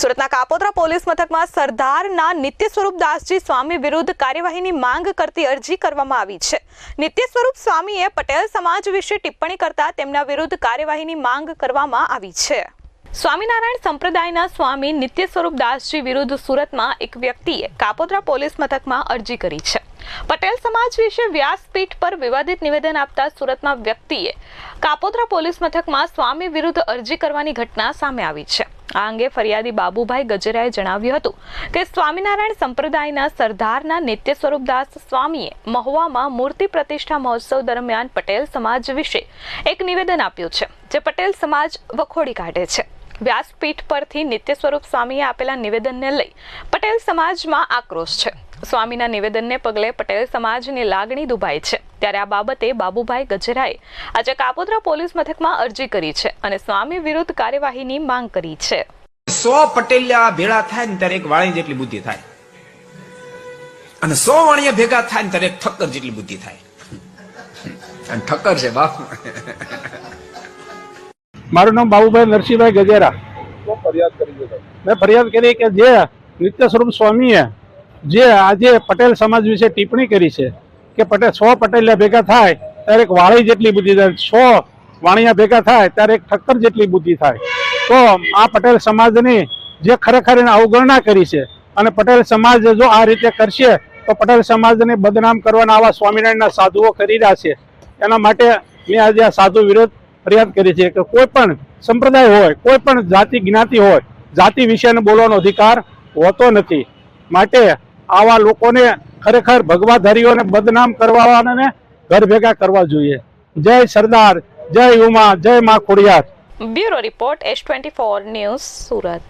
સુરતના કાપોદ્રા પોલીસ મથકમાં સરદારના નિત્ય સ્વરૂપ દાસજી સ્વામી વિરુદ્ધ કાર્યવાહીની માંગ કરતી અરજી કરવામાં આવી છે. નિત્ય સ્વરૂપ સ્વામીએ પટેલ સમાજ વિશે ટિપ્પણી કરતા તેમના વિરુદ્ધ કાર્યવાહીની માંગ કરવામાં આવી છે. સ્વામિનારાયણ સંપ્રદાયના સ્વામી નિત્ય સ્વરૂપ દાસજી વિરુદ્ધ સુરતમાં એક વ્યક્તિએ કાપોદ્રા પોલીસ મથકમાં અરજી કરી છે. પટેલ સમાજ વિશે વ્યાસપીઠ પર વિવાદિત નિવેદન આપતા સુરતમાં વ્યક્તિએ કાપોદ્રા પોલીસ મથકમાં સ્વામી વિરુદ્ધ અરજી કરવાની ઘટના સામે આવી છે. આ અંગે ફરિયાદી બાબુભાઈ ગજેરાએ જણાવ્યું હતું કે સ્વામિનારાયણ સંપ્રદાયના સરદારના નિત્ય સ્વરૂપદાસ સ્વામીએ મહુવામાં મૂર્તિ પ્રતિષ્ઠા મહોત્સવ દરમિયાન પટેલ સમાજ વિશે એક નિવેદન આપ્યું છે, જે પટેલ સમાજ વખોડી કાઢે છે. વ્યાસપીઠ પરથી નિત્ય સ્વરૂપ સ્વામીએ આપેલા નિવેદનને લઈ પટેલ સમાજમાં આક્રોશ છે. સ્વામીના નિવેદનને પગલે પટેલ સમાજની લાગણી દુભાઈ છે. ત્યારે આ બાબતે બાબુભાઈ ગજરાએ આજે કાપોદ્રા પોલીસ મથકમાં અરજી કરી છે અને સ્વામી વિરુદ્ધ કાર્યવાહીની માંગ કરી છે. સો પટેલિયા ભેળા થાય ને ત્યારે એક વાણી જેટલી બુદ્ધિ થાય. અને સો વાણિયા ભેગા થાય ને ત્યારે એક ઠક્કર જેટલી બુદ્ધિ થાય. અને ઠક્કર છે બાપ. મારું નામ બાબુભાઈ નરસિંહભાઈ ગજેરા. મેં ફરિયાદ કરી કે જે નિત્ય સ્વરૂપ સ્વામીએ જે આજે પટેલ સમાજ વિશે ટિપ્પણી કરી છે કે પટેલ સો પટેલિયા ભેગા થાય, ત્યારે એક વાળી જેટલી બુદ્ધિ થાય, સો વાણિયા ભેગા થાય, ત્યારે એક ઠક્કર જેટલી બુદ્ધિ થાય. તો આ પટેલ સમાજની જે ખરેખર એને અવગણના કરી છે અને પટેલ સમાજ જો આ રીતે કરશે, તો પટેલ સમાજને બદનામ કરવાના આવા સ્વામિનારાયણના સાધુઓ કરી રહ્યા છે. એના માટે મેં આજે આ સાધુ વિરોધ ફરિયાદ કરી છે કે કોઈ પણ સંપ્રદાય હોય, કોઈ પણ જાતિ જ્ઞાતિ હોય, જાતિ વિશેને બોલવાનો અધિકાર હોતો નથી. માટે આવા લોકોને ખરેખર ભગવાધારીઓને બદનામ કરવાને ઘર ભેગા કરવા જોઈએ. જય સરદાર, જય ઉમા, જય મા Khodiyar. Bureau report S twenty four news Surat.